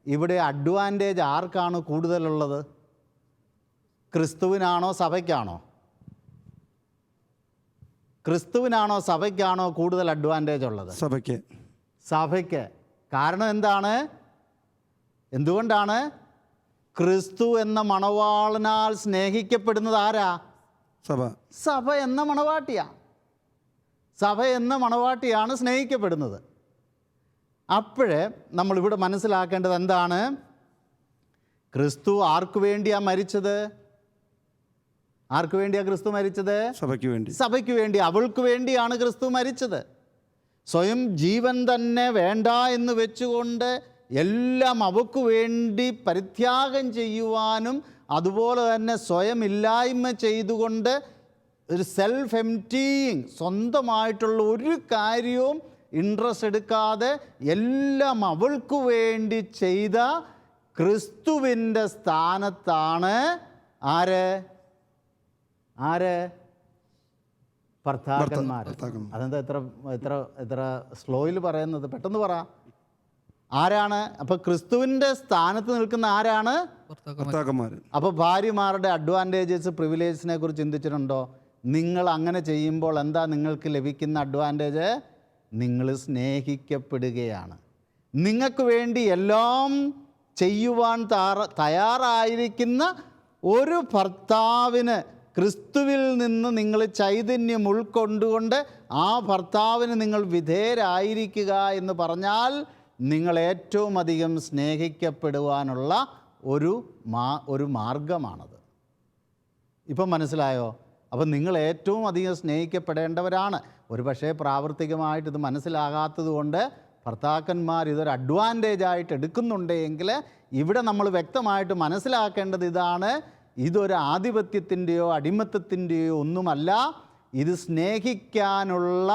ഇവിടെ അഡ്വാന്റേജ് ആർക്കാണ് കൂടുതലുള്ളത്? ക്രിസ്തുവിനാണോ സഭയ്ക്കാണോ? ക്രിസ്തുവിനാണോ സഭയ്ക്കാണോ കൂടുതൽ അഡ്വാന്റേജ് ഉള്ളത്? സഭയ്ക്ക്. സഭയ്ക്ക്. കാരണം എന്താണ്? എന്തുകൊണ്ടാണ്? ക്രിസ്തു എന്ന മണവാളനാൽ സ്നേഹിക്കപ്പെടുന്നത് ആരാ? സഭ. സഭ എന്ന മണവാട്ടിയാണ് സഭ എന്ന മണവാട്ടിയാണ് സ്നേഹിക്കപ്പെടുന്നത്. അപ്പോഴേ നമ്മളിവിടെ മനസ്സിലാക്കേണ്ടത് എന്താണ്? ക്രിസ്തു ആർക്കു വേണ്ടിയാണ് മരിച്ചത്? ആർക്കു വേണ്ടിയാണ് ക്രിസ്തു മരിച്ചത്? സഭയ്ക്ക് വേണ്ടി. സഭയ്ക്ക് വേണ്ടി. അവൾക്ക് വേണ്ടിയാണ് ക്രിസ്തു മരിച്ചത്. സ്വയം ജീവൻ തന്നെ വേണ്ട എന്ന് വെച്ചുകൊണ്ട് എല്ലാം അവക്ക് വേണ്ടി പരിത്യാഗം ചെയ്യുവാനും അതുപോലെ തന്നെ സ്വയം ഇല്ലായ്മ ചെയ്തുകൊണ്ട് ഒരു സെൽഫ് എംറ്റീയിങ് സ്വന്തമായിട്ടുള്ള ഒരു കാര്യവും ഇൻട്രസ്റ്റ് എടുക്കാതെ എല്ലാം അവൾക്ക് വേണ്ടി ചെയ്ത ക്രിസ്തുവിന്റെ സ്ഥാനത്താണ് ആര്? ആര്? ഭർത്താക്കന്മാർ. അതെന്താ എത്ര എത്ര എത്ര സ്ലോയിൽ പറയുന്നത്? പെട്ടെന്ന് പറ. ആരാണ്? അപ്പൊ ക്രിസ്തുവിന്റെ സ്ഥാനത്ത് നിൽക്കുന്ന ആരാണ്? അപ്പൊ ഭാര്യമാരുടെ അഡ്വാന്റേജസ് പ്രിവിലേജസിനെ കുറിച്ച് ചിന്തിച്ചിട്ടുണ്ടോ? നിങ്ങൾ അങ്ങനെ ചെയ്യുമ്പോൾ എന്താ നിങ്ങൾക്ക് ലഭിക്കുന്ന അഡ്വാന്റേജ് നിങ്ങൾ സ്നേഹിക്കപ്പെടുകയാണ്. നിങ്ങൾക്ക് വേണ്ടി എല്ലാം ചെയ്യുവാൻ തയ്യാറായിരിക്കുന്ന ഒരു ഭർത്താവിന് ക്രിസ്തുവിൽ നിന്ന് നിങ്ങൾ ചൈതന്യം ഉൾക്കൊണ്ടുകൊണ്ട് ആ ഭർത്താവിന് നിങ്ങൾ വിധേയരായിരിക്കുക എന്ന് പറഞ്ഞാൽ നിങ്ങൾ ഏറ്റവും അധികം സ്നേഹിക്കപ്പെടുവാനുള്ള ഒരു മാ ഒരു മാർഗമാണത്. ഇപ്പം മനസ്സിലായോ? അപ്പം നിങ്ങൾ ഏറ്റവും അധികം സ്നേഹിക്കപ്പെടേണ്ടവരാണ്. ഒരു പക്ഷേ പ്രാവർത്തികമായിട്ട് ഇത് മനസ്സിലാകാത്തത് കൊണ്ട് ഭർത്താക്കന്മാർ ഇതൊരു അഡ്വാന്റേജ് ആയിട്ട് എടുക്കുന്നുണ്ടെങ്കിൽ ഇവിടെ നമ്മൾ വ്യക്തമായിട്ട് മനസ്സിലാക്കേണ്ടത് ഇതാണ്. ഇതൊരു ആധിപത്യത്തിന്റെയോ അടിമത്തത്തിന്റെയോ ഒന്നുമല്ല. ഇത് സ്നേഹിക്കാനുള്ള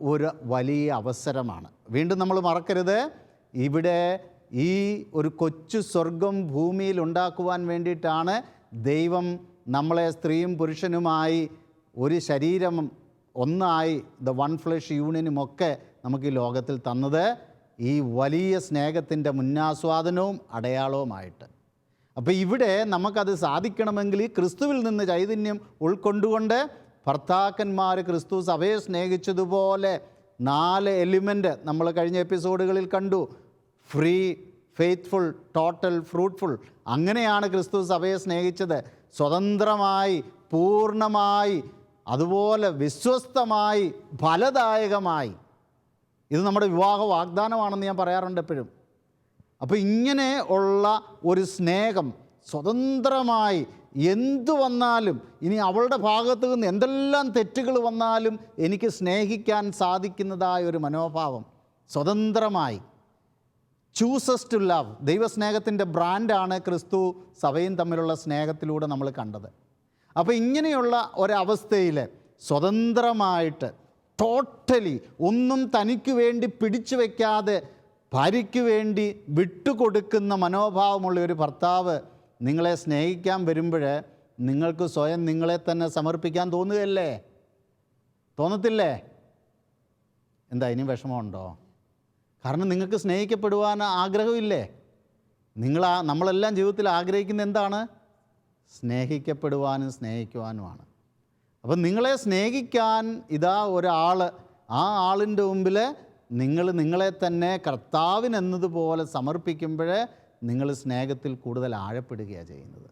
ഒരു വലിയ അവസരമാണ്. വീണ്ടും നമ്മൾ മറക്കരുത്. ഇവിടെ ഈ ഒരു കൊച്ചു സ്വർഗം ഭൂമിയിൽ ഉണ്ടാക്കുവാൻ വേണ്ടിയിട്ടാണ് ദൈവം നമ്മളെ സ്ത്രീയും പുരുഷനുമായി ഒരു ശരീരം ഒന്നായി ദ വൺ ഫ്ലഷ് യൂണിയനും ഒക്കെ നമുക്ക് ഈ ലോകത്തിൽ തന്നത് ഈ വലിയ സ്നേഹത്തിന്റെ മുന്നാസ്വാദനവും അടയാളവുമായിട്ട്. അപ്പോൾ ഇവിടെ നമുക്കത് സാധിക്കണമെങ്കിൽ ഈ ക്രിസ്തുവിൽ നിന്ന് ചൈതന്യം ഉൾക്കൊണ്ടുകൊണ്ട് ഭർത്താക്കന്മാർ ക്രിസ്തു സഭയെ സ്നേഹിച്ചതുപോലെ നാല് എലിമെന്റ് നമ്മൾ കഴിഞ്ഞ എപ്പിസോഡുകളിൽ കണ്ടു. Free faithful total fruitful. അങ്ങനെയാണ് ക്രിസ്തു സഭയെ സ്നേഹിച്ചത്. സ്വതന്ത്രമായി പൂർണമായി അതുപോലെ വിശ്വസ്തമായി ഫലദായകമായി. ഇത് നമ്മുടെ വിവാഹ വാഗ്ദാനമാണെന്ന് ഞാൻ പറയാറുണ്ട് എപ്പോഴും. അപ്പോൾ ഇങ്ങനെ ഉള്ള ഒരു സ്നേഹം സ്വതന്ത്രമായി എന്തു വന്നാലും ഇനി അവളുടെ ഭാഗത്തു നിന്ന് എന്തെല്ലാം തെറ്റുകൾ വന്നാലും എനിക്ക് സ്നേഹിക്കാൻ സാധിക്കുന്നതായ ഒരു മനോഭാവം സ്വതന്ത്രമായി. ചൂസസ് ടു ലവ് ദൈവസ്നേഹത്തിന്റെ ബ്രാൻഡാണ് ക്രിസ്തു സഭയും തമ്മിലുള്ള സ്നേഹത്തിലൂടെ നമ്മൾ കണ്ടത്. അപ്പോൾ ഇങ്ങനെയുള്ള ഒരവസ്ഥയിൽ സ്വതന്ത്രമായിട്ട് ടോട്ടലി ഒന്നും തനിക്ക് വേണ്ടി പിടിച്ചു വയ്ക്കാതെ ഭാര്യയ്ക്ക് വേണ്ടി വിട്ടുകൊടുക്കുന്ന മനോഭാവമുള്ള ഒരു ഭർത്താവ് നിങ്ങളെ സ്നേഹിക്കാൻ വരുമ്പോൾ നിങ്ങൾക്ക് സ്വയം നിങ്ങളെ തന്നെ സമർപ്പിക്കാൻ തോന്നുകയല്ലേ? തോന്നത്തില്ലേ? എന്താ ഇനി വിഷമമുണ്ടോ? കാരണം നിങ്ങൾക്ക് സ്നേഹിക്കപ്പെടുവാൻ ആഗ്രഹമില്ലേ? നിങ്ങൾ നമ്മളെല്ലാം ജീവിതത്തിൽ ആഗ്രഹിക്കുന്ന എന്താണ്? സ്നേഹിക്കപ്പെടുവാനും സ്നേഹിക്കുവാനുമാണ്. അപ്പം നിങ്ങളെ സ്നേഹിക്കാൻ ഇതാ ഒരാൾ ആ ആളിന്റെ മുമ്പിൽ നിങ്ങൾ നിങ്ങളെ തന്നെ കർത്താവിനെന്നതുപോലെ സമർപ്പിക്കുമ്പോഴേ നിങ്ങൾ സ്നേഹത്തിൽ കൂടുതൽ ആഴപ്പെടുകയാണ് ചെയ്യുന്നത്.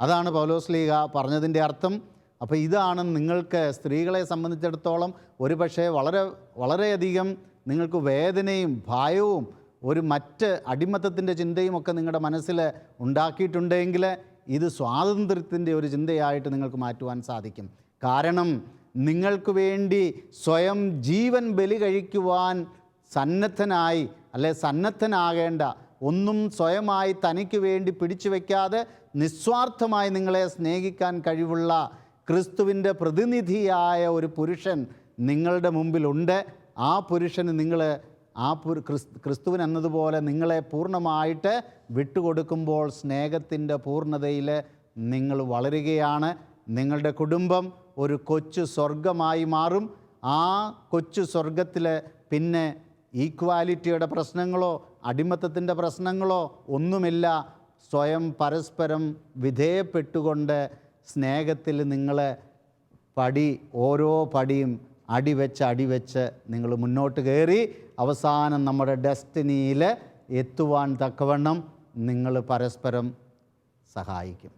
അതാണ് പൗലോസ്ലീഗ പറഞ്ഞതിന്റെ അർത്ഥം. അപ്പോൾ ഇതാണ് നിങ്ങൾക്ക് സ്ത്രീകളെ സംബന്ധിച്ചിടത്തോളം ഒരു പക്ഷേ വളരെ വളരെയധികം നിങ്ങൾക്ക് വേദനയും ഭയവും ഒരു മറ്റ് അടിമത്തത്തിന്റെ ചിന്തയും ഒക്കെ നിങ്ങളുടെ മനസ്സിൽ ഉണ്ടാക്കിയിട്ടുണ്ടെങ്കിൽ ഇത് സ്വാതന്ത്ര്യത്തിന്റെ ഒരു ചിന്തയായിട്ട് നിങ്ങൾക്ക് മാറ്റുവാൻ സാധിക്കും. കാരണം നിങ്ങൾക്ക് വേണ്ടി സ്വയം ജീവൻ ബലി കഴിക്കുവാൻ സന്നദ്ധനായി അല്ലെ സന്നദ്ധനാകേണ്ട ഒന്നും സ്വയമായി തനിക്ക് വേണ്ടി പിടിച്ചു വയ്ക്കാതെ നിസ്വാർത്ഥമായി നിങ്ങളെ സ്നേഹിക്കാൻ കഴിവുള്ള ക്രിസ്തുവിന്റെ പ്രതിനിധിയായ ഒരു പുരുഷൻ നിങ്ങളുടെ മുമ്പിലുണ്ട്. ആ പുരുഷന് നിങ്ങൾ ആ ക്രിസ്തുവിനെന്നതുപോലെ നിങ്ങളെ പൂർണമായിട്ട് വിട്ടുകൊടുക്കുമ്പോൾ സ്നേഹത്തിന്റെ പൂർണതയിൽ നിങ്ങൾ വളരുകയാണ്. നിങ്ങളുടെ കുടുംബം ഒരു കൊച്ചു സ്വർഗമായി മാറും. ആ കൊച്ചു സ്വർഗത്തിൽ പിന്നെ ഈക്വാലിറ്റിയുടെ പ്രശ്നങ്ങളോ അടിമത്തത്തിന്റെ പ്രശ്നങ്ങളോ ഒന്നുമില്ല. സ്വയം പരസ്പരം വിധേയപ്പെട്ടുകൊണ്ട് സ്നേഹത്തിൽ നിങ്ങൾ പടി ഓരോ പടിയും അടിവെച്ച് അടിവെച്ച് നിങ്ങൾ മുന്നോട്ട് കയറി. അവസാനം നമ്മുടെ ഡെസ്റ്റിനിയിൽ എത്തുവാൻ തക്കവണ്ണം നിങ്ങൾ പരസ്പരം സഹായിക്കും.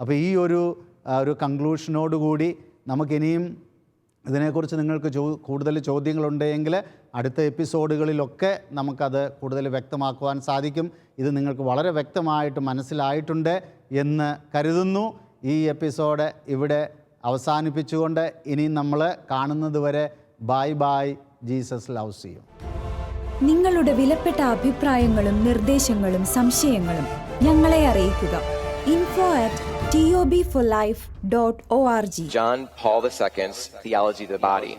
അപ്പോൾ ഈ ഒരു ഒരു കൺക്ലൂഷനോടുകൂടി നമുക്കിനിയും ഇതിനെക്കുറിച്ച് നിങ്ങൾക്ക് ചോ കൂടുതൽ ചോദ്യങ്ങളുണ്ടെങ്കിൽ അടുത്ത എപ്പിസോഡുകളിലൊക്കെ നമുക്കത് കൂടുതൽ വ്യക്തമാക്കുവാൻ സാധിക്കും. ഇത് നിങ്ങൾക്ക് വളരെ വ്യക്തമായിട്ട് മനസ്സിലായിട്ടുണ്ട് എന്ന് കരുതുന്നു. ഈ എപ്പിസോഡ് ഇവിടെ അവസാനിപ്പിച്ചുകൊണ്ട് ഇനി നമ്മൾ കാണുന്നത് വരെ bye bye Jesus love you. നിങ്ങളുടെ വിലപ്പെട്ട അഭിപ്രായങ്ങളും നിർദ്ദേശങ്ങളും സംശയങ്ങളും ഞങ്ങളെ അറിയിക്കുക info at T O B four life dot O R G Theology of the Body.